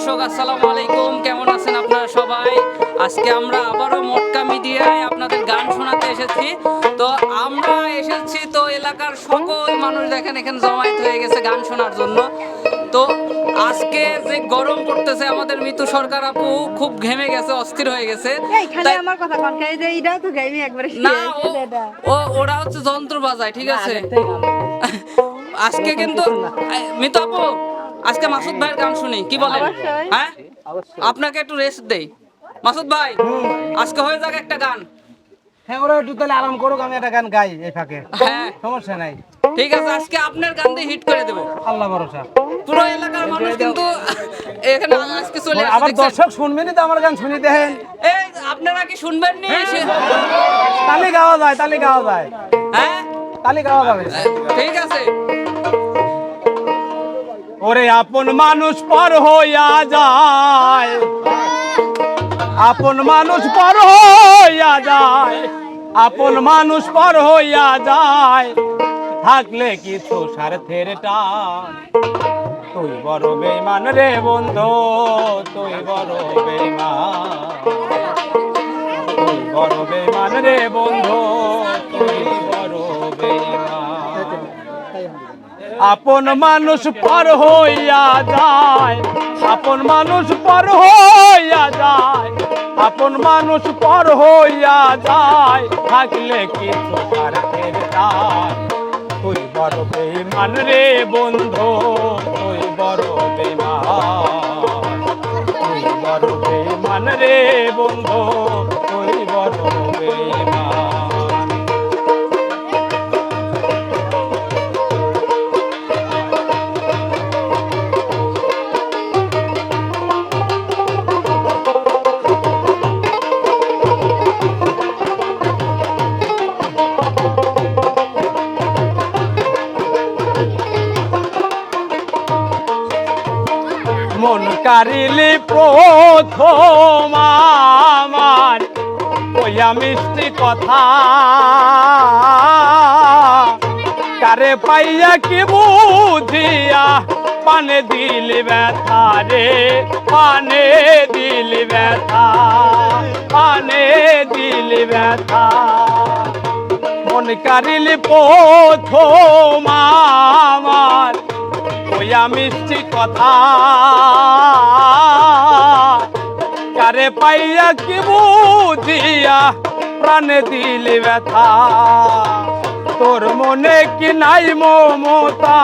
দর্শক আসসালামু আলাইকুম। কেমন আছেন আপনারা সবাই? আজকে আমরা আবারও মটকা মিডিয়ায় আপনাদের গান শোনাতে এসেছি। তো আমরা এসেছি তো এলাকার সকল মানুষ দেখেন এখানে জমায়েত হয়ে গেছে গান শোনার জন্য। তো আজকে যে গরম পড়তেছে আমাদের মিতু সরকার আপু খুব ঘেমে গেছে অস্থির হয়ে গেছে। আমার কথা যে তো না ও ওরা হচ্ছে যন্ত্র বাজায় ঠিক আছে? আজকে কিন্তু মিতু আপু আজকে মাসুদ ভাইয়ের গান শুনি কি বলেন হ্যাঁ? আপনাকে একটু রেস্ট দেই। মাসুদ ভাই আজকে হয়ে যাক একটা গান। হ্যাঁ ওরা একটু তাহলে আরাম করুক আমি একটা গান গাই এই ফাঁকে। হ্যাঁ। সমস্যা নাই। ঠিক আছে আজকে আপনার গান দিয়ে হিট করে দেবো। আল্লাহ ভরসা। পুরো এলাকার মানুষ কিন্তু এখানে আজকে চলে আসছে আবার দর্শক শুনবেনই তো আমার গান শুনি দেখেন। এই আপনারা কি শুনবেন নি? সে- তালি গাওয়া যায় তালি গাওয়া যায়। হ্যাঁ? তালি গাওয়া যাবে। ঠিক আছে। ওরে আপন মানুষ পর হইয়া যায়। আপন মানুষ পর হইয়া যায়। আপন মানুষ পর হইয়া যায়। থাকলে কিছু স্বার্থের টান। তুই বড় বেমান রে বন্ধু, তুই বড় বেমান তুই বড় বেমান রে বন্ধু। আপন মানুষ পর হইয়া যায়, আপন মানুষ পর হইয়া যায়, আপন মানুষ পর হইয়া যায়, থাকলে কিছু তুই বড় বেমান রে বন্ধু, তুই বড় বেমান তুই বড় বেমান রে বন্ধু কারিলি প্রথম আমার ওইয়া মিষ্টি কথা। কারে পাইয়া কি বুঝিয়া, পানে দিলি ব্যথা রে, পানে দিলি ব্যথা, পানে দিলি ব্যথা। মন কারিলি প্রথম আমার ওইয়া মিষ্টি কথা। কারে পাইয়া কি বুঝিয়া প্রাণে দিলি ব্যথা? তোর মনে কি নাই মমতা?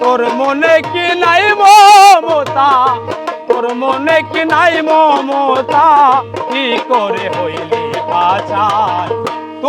তোর মনে কি নাই মমতা? তোর মনে কি নাই মমতা? কি করে হইলি আচার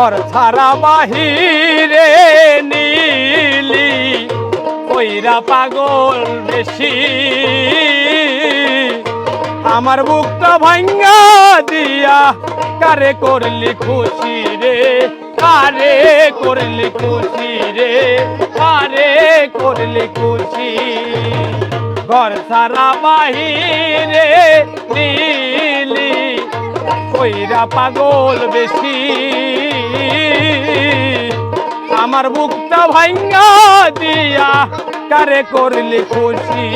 ঘর ছাড়া বাহিরে নীলি, কইরা পাগল বেশি। আমার বুকটা ভাঙ্গা দিয়া কারে করলি খুশি রে? কারে করলি খুশি রে? কারে করলি খুশি? ঘর ছাড়া বাহিরে নীলি কইরা পাগল বেশি। আমার বুকটা ভাঙ্গা দিয়া কারে করলি খুশি?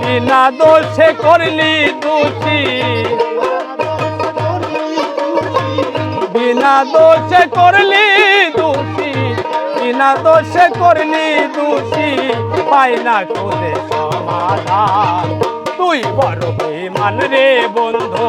বিনা দোষে করলি দোষী। বিনা দোষে করলি দোষী। বিনা দোষে করলি দোষী। পাই না তোদের সমাধান। তুই বড় বেমান রে বন্ধু।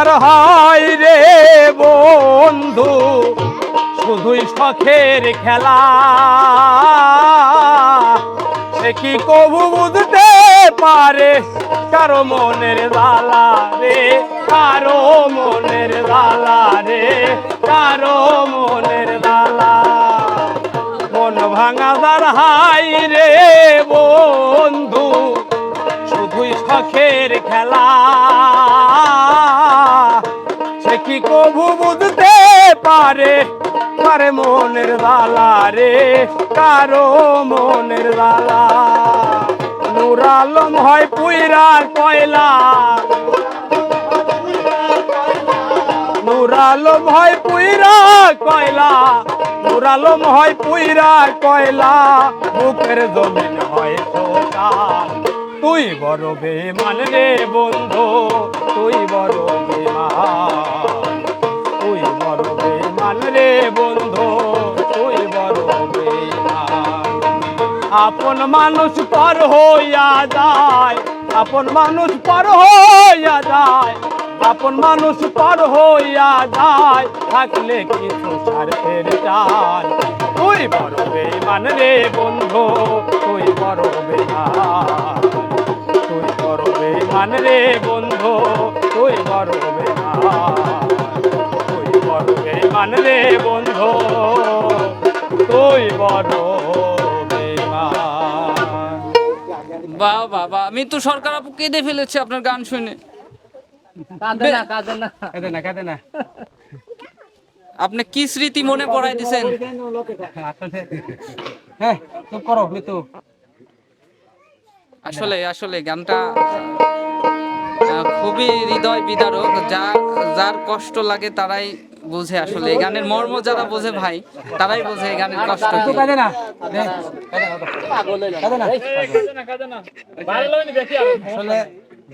ভাঙাদার হয় রে বন্ধু, শুধুই শখের খেলা। সে কি কবু বুঝতে পারে কারও মনের দালা রে? কারও মনের দালা রে? কারও মনের দালা মন ভাঙাদার হাই রে বন্ধু শখের খেলা। সে কি কবু বুঝতে পারে? কারে মনের দালা রে? কারও মনের দালা নুরালম হয় পুইরার কয়লা। নুরালম হয় পুইরা কয়লা। নুরালম হয় পুইরা কয়লা। বুকের জমিন হয় সোনার তুই বড় বেমান রে বন্ধু, তুই বড় বেমান তুই বড় বেমান রে বন্ধু, তুই বড় বেমান আপন মানুষ পর হইয়া যায়, আপন মানুষ পর হইয়া যায়, আপন মানুষ পর হইয়া যায়, থাকলে কিছু স্বার্থের চাল তুই বড় বেমান রে বন্ধু, তুই বড় বেমান বেমান রে বন্ধু তুই বড় বেমান তুই বড় বেমান রে বন্ধু তুই বড় বাহ বাহ আমি সরকার আপু কেঁদে ফেলেছি আপনার গান শুনে। কাঁদে না কাঁদে না। আপনি কি স্মৃতি মনে পড়াই দিছেন? আসলে হ্যাঁ মিতু। আসলে আসলে গানটা খুবই হৃদয় বিদারক যা যার কষ্ট লাগে তারাই বোঝে আসলে। এই গানের মর্ম যারা বোঝে ভাই তারাই বোঝে এই গানের কষ্ট আসলে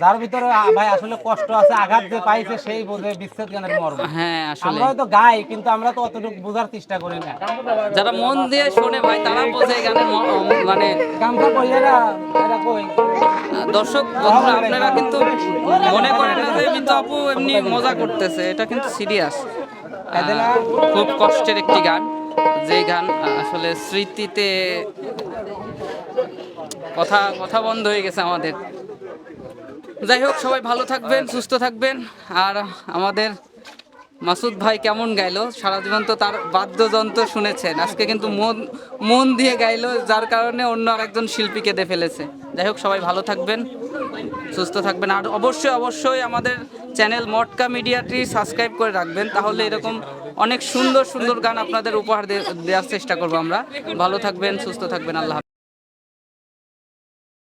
যার ভিতরে ভাই আসলে কষ্ট আছে আঘাত যে পাইছে সেই বোঝে বিচ্ছেদ গানের মর্ম। হ্যাঁ আসলে। আমরাও তো গাই কিন্তু আমরা তো অতটুকু বোঝার চেষ্টা করি না। যারা মন দিয়ে শোনে ভাই তারা বোঝে গানের মানে গামছা কইয়ারা এরা কই? দর্শক বন্ধুরা আপনারা কিন্তু মনে করেন না যে কিন্তু আপু এমনি মজা করতেছে এটা কিন্তু সিরিয়াস। খুব কষ্টের একটি গান যে গান আসলে স্মৃতিতে কথা কথা বন্ধ হয়ে গেছে আমাদের। যাই হোক সবাই ভালো থাকবেন সুস্থ থাকবেন। আর আমাদের মাসুদ ভাই কেমন গাইলো? সারা জীবন তো তার বাদ্যযন্ত্র শুনেছেন। আজকে কিন্তু মন মন দিয়ে গাইলো যার কারণে অন্য আরেকজন শিল্পী কেঁদে ফেলেছে। যাই হোক সবাই ভালো থাকবেন সুস্থ থাকবেন। আর অবশ্যই অবশ্যই আমাদের চ্যানেল মটকা মিডিয়াটি সাবস্ক্রাইব করে রাখবেন। তাহলে এরকম অনেক সুন্দর সুন্দর গান আপনাদের উপহার দেওয়ার চেষ্টা করব আমরা। ভালো থাকবেন সুস্থ থাকবেন। আল্লাহ।